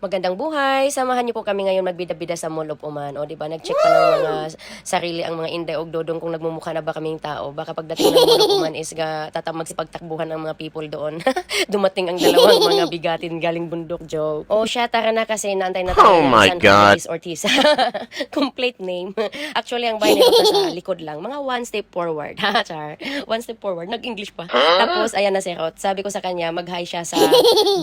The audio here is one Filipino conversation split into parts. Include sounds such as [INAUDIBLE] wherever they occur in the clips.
Magandang buhay. Samahan niyo po kami ngayon magbida-bida sa Mall of Oman. O, di ba? Nag-check pa ng mga sarili ang mga inday og dodong kung nagmumukha na ba kaming tao. Baka pagdating ng Mall of Oman is ga, tatamag si pagtakbuhan ng mga people doon. [LAUGHS] Dumating ang dalawang mga bigatin galing bundok joke. O siya, tara na kasi naantay na tayo Oh my San God. Luis Ortiz. [LAUGHS] Complete name. [LAUGHS] Actually, ang bahay nito sa likod lang. Mga one step forward. Ha, Char? One step forward. Nag-English pa. Tapos, ayan na si Rot. Sabi ko sa kanya, mag-hi siya sa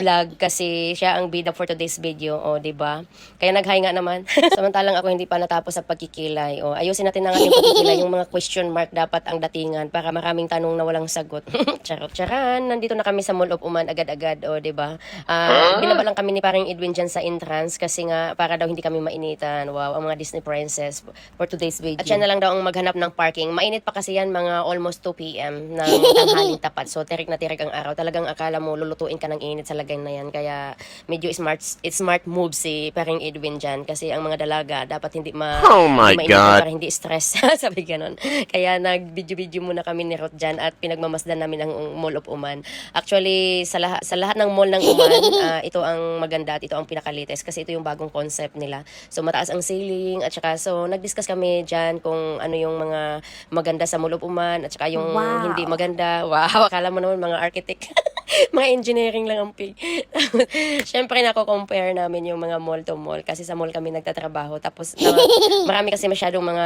vlog kasi siya ang bida for today's video. O, di ba? Kaya nag-hi nga naman. [LAUGHS] Samantalang ako hindi pa natapos sa pagkikilay. O, ayusin natin ang ating pagkikilay. Yung mga question mark dapat ang datingan para maraming tanong na walang sagot. [LAUGHS] Charot. Charan, nandito na kami sa Mall of Uman agad-agad. O, di ba? Ah, binaba lang kami ni parang Edwin dyan sa entrance kasi nga para daw hindi kami mainitan. Wow, ang mga Disney princess for today's video. At siya na lang daw ang maghanap ng parking. Mainit pa kasi yan mga almost 2 p.m. ng [LAUGHS] tanghaling tapat. So, tirik na tirik ang araw. Talagang akala mo lulutuin ka ng init sa lagay na yan. Kaya medyo smart it's smart move si parang Edwin dyan kasi ang mga dalaga dapat hindi ma Oh my hindi God. para hindi stress. [LAUGHS] Sabi ganon. Kaya nag-video-video muna kami ni Rot dyan at pinagmamasdan namin ang Mall of Uman. Actually, sa lahat, sa lahat ng mall ng [LAUGHS] Uman, ah, ito ang maganda at ito ang pinakalites kasi ito yung bagong concept nila. So, mataas ang ceiling at saka, so, nag-discuss kami dyan kung ano yung mga maganda sa Mall of Uman at saka yung Wow. hindi maganda. Wow, akala mo naman mga architect. [LAUGHS] [LAUGHS] mga engineering lang ang pig. [LAUGHS] Siyempre, nako-compare namin yung mga mall to mall kasi sa mall kami nagtatrabaho. Tapos, na, [LAUGHS] marami kasi masyadong mga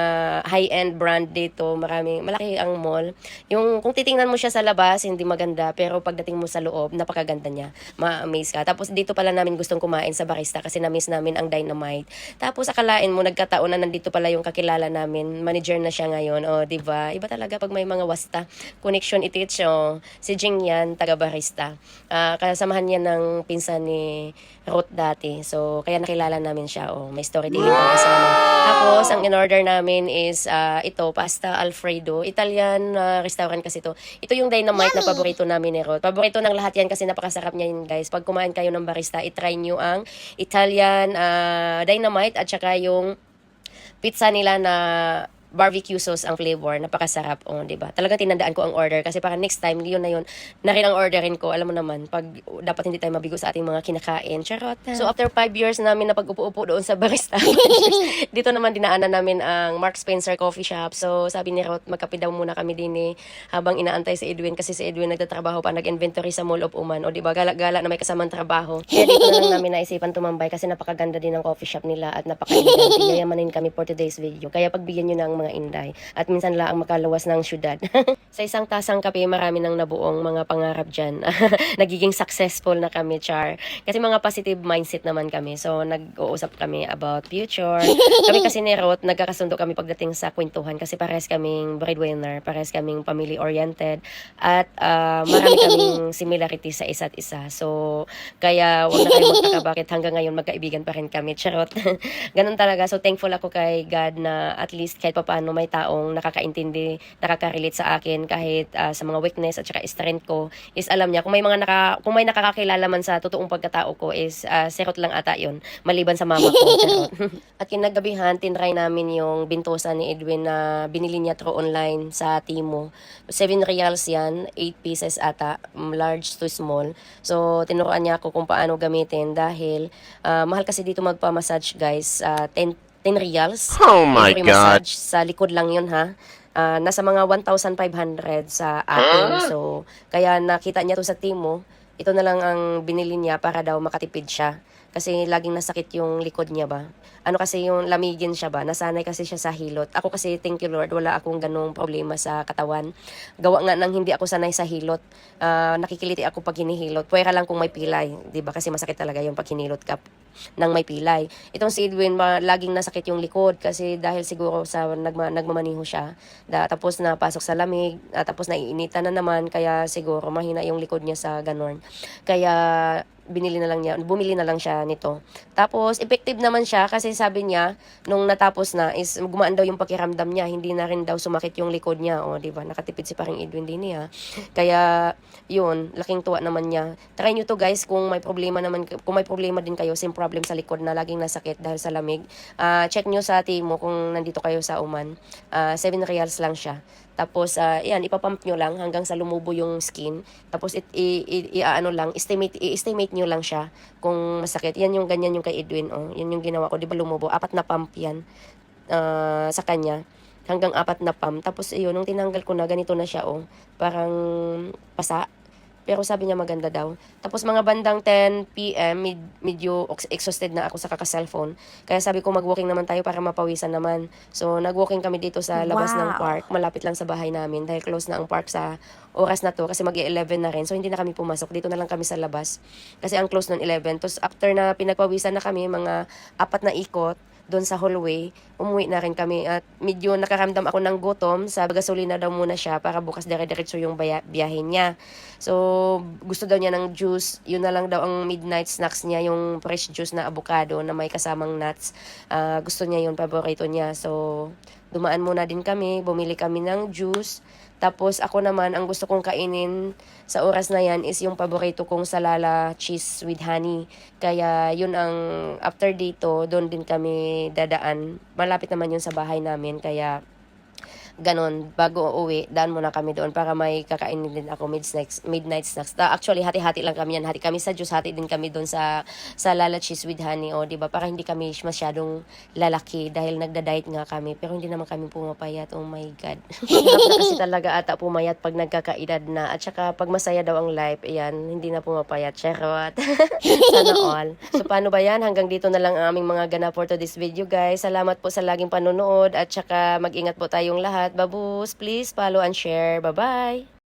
high-end brand dito. Marami, malaki ang mall. Yung, kung titingnan mo siya sa labas, hindi maganda. Pero pagdating mo sa loob, napakaganda niya. Ma-amaze ka. Tapos, dito pala namin gustong kumain sa barista kasi na-miss namin ang dynamite. Tapos, akalain mo, nagkataon na nandito pala yung kakilala namin. Manager na siya ngayon. O, di ba? Iba talaga pag may mga wasta. Connection itich. O, si Jing yan, taga-barista. Ah, kasamahan niya ng pinsan ni Ruth dati. So, kaya nakilala namin siya. Oh, may storytelling pa kasama. Tapos, ang in-order namin is ah, ito, pasta Alfredo. Italian ah, restaurant kasi to. Ito yung dynamite na paborito namin ni Ruth. Paborito ng lahat yan kasi napakasarap niya yun, guys. Pag kumain kayo ng barista, itry nyo ang Italian ah, dynamite at saka yung pizza nila na barbecue sauce ang flavor. Napakasarap. Oh, 'di ba? Talagang tinandaan ko ang order kasi para next time, yun na yun. Na rin ang orderin ko. Alam mo naman, pag dapat hindi tayo mabigo sa ating mga kinakain. Charot. So, after five years namin na pag-upo-upo doon sa [LAUGHS] barista, [LAUGHS] dito naman dinaanan namin ang Mark Spencer Coffee Shop. So, sabi ni Ruth, magkape daw muna kami din eh, habang inaantay si Edwin kasi si Edwin nagtatrabaho pa, nag-inventory sa Mall of Uman. O, di ba? Gala-gala na may kasamang trabaho. [LAUGHS] Kaya dito na lang namin naisipan tumambay kasi napakaganda din ng coffee shop nila at napaka-elegante. Yayamanin kami for today's video. Kaya pagbigyan nyo ng mga inday. At minsan lang ang makalawas ng syudad. [LAUGHS] sa isang tasang kape, marami nang nabuong mga pangarap dyan. [LAUGHS] Nagiging successful na kami, Char. Kasi mga positive mindset naman kami. So, nag-uusap kami about future. [LAUGHS] Kami kasi ni Ruth, nagkakasundo kami pagdating sa kwentuhan kasi pares kaming breadwinner, pares kaming family-oriented, at ah, marami kaming similarities sa isa't isa. So, kaya wag na kayo magtaka bakit hanggang ngayon magkaibigan pa rin kami. Charot. Ganun talaga. So, thankful ako kay God na at least kahit pa paano may taong nakakaintindi, nakaka-relate sa akin kahit ah, sa mga weakness at saka strength ko is alam niya kung may mga naka, kung may nakakakilala man sa totoong pagkatao ko is uh, serot lang ata yon maliban sa mama ko. [LAUGHS] [LAUGHS] At kinagabihan, tinry namin yung bintosa ni Edwin na binili niya through online sa Timo. 7 reals yan, 8 pieces ata, mm, large to small. So, tinuruan niya ako kung paano gamitin dahil ah, mahal kasi dito magpa-massage guys, ah, 10 10 reals. Oh my Every God. massage. Sa likod lang yun ha. Ah, nasa mga 1,500 sa atin. So, kaya nakita niya to sa Timo. Ito na lang ang binili niya para daw makatipid siya. Kasi laging nasakit yung likod niya ba. Ano kasi yung lamigin siya ba. Nasanay kasi siya sa hilot. Ako kasi, thank you Lord, wala akong ganong problema sa katawan. Gawa nga nang hindi ako sanay sa hilot. Ah, nakikiliti ako pag hinihilot. Pwera lang kung may pilay. 'di ba Kasi masakit talaga yung pag hinilot ka nang may pilay. Itong si Edwin, ma, laging nasakit yung likod kasi dahil siguro sa nagma, nagmamaniho siya. Da, tapos na pasok sa lamig, ah, tapos naiinitan na naman, kaya siguro mahina yung likod niya sa ganon. Kaya binili na lang niya, bumili na lang siya nito. Tapos, effective naman siya kasi sabi niya, nung natapos na, is gumaan daw yung pakiramdam niya, hindi na rin daw sumakit yung likod niya. O, di ba? Nakatipid si parang Edwin din niya. Kaya, yun, laking tuwa naman niya. Try nyo to guys, kung may problema naman, kung may problema din kayo, same problem sa likod na laging nasakit dahil sa lamig. Ah, check nyo sa Timo kung nandito kayo sa Uman. Ah, 7 reals lang siya. Tapos, ah, yan, ipapump nyo lang hanggang sa lumubo yung skin. Tapos, it, i, i, i- ano lang, estimate, i-estimate nyo lang siya kung masakit. Yan yung ganyan yung kay Edwin, oh. Yan yung ginawa ko. Di ba lumubo? Apat na pump yan ah, sa kanya. Hanggang apat na pump. Tapos, ayun, nung tinanggal ko na, ganito na siya, oh. Parang pasa. Pero sabi niya maganda daw. Tapos mga bandang 10 p.m., med- medyo exhausted na ako sa kaka-cellphone. Kaya sabi ko mag-walking naman tayo para mapawisan naman. So nag-walking kami dito sa labas ng Wow. park. Malapit lang sa bahay namin dahil close na ang park sa oras na to kasi mag-11 na rin. So hindi na kami pumasok. Dito na lang kami sa labas. Kasi ang close nun 11. Tapos after na pinagpawisan na kami, mga apat na ikot, doon sa hallway, umuwi na rin kami at medyo nakaramdam ako ng gutom. Sa gasolina daw muna siya para bukas dire-diretso yung baya- biyahe niya. So, gusto daw niya ng juice. Yun na lang daw ang midnight snacks niya, yung fresh juice na avocado na may kasamang nuts. Ah, gusto niya yun, paborito niya. So, dumaan muna din kami, bumili kami ng juice. Tapos ako naman, ang gusto kong kainin sa oras na yan is yung paborito kong salala cheese with honey. Kaya yun ang after dito, doon din kami dadaan. Malapit naman yun sa bahay namin. Kaya ganon, bago uuwi, daan muna kami doon para may kakainin din ako mid snacks, midnight snacks. Ta- actually, hati-hati lang kami yan. Hati kami sa juice, hati din kami doon sa sa Lala Cheese with Honey, o, di ba? Para hindi kami masyadong lalaki dahil nagda-diet nga kami. Pero hindi naman kami pumapayat. Oh my God. [LAUGHS] Kasi talaga ata pumayat pag nagkakaedad na. At saka pag masaya daw ang life, ayan, hindi na pumapayat. Charot. [LAUGHS] Sana all. So, paano ba yan? Hanggang dito na lang ang aming mga ganap for today's video, guys. Salamat po sa laging panonood at saka mag-ingat po tayong lahat. Babus, please follow and share. Bye-bye!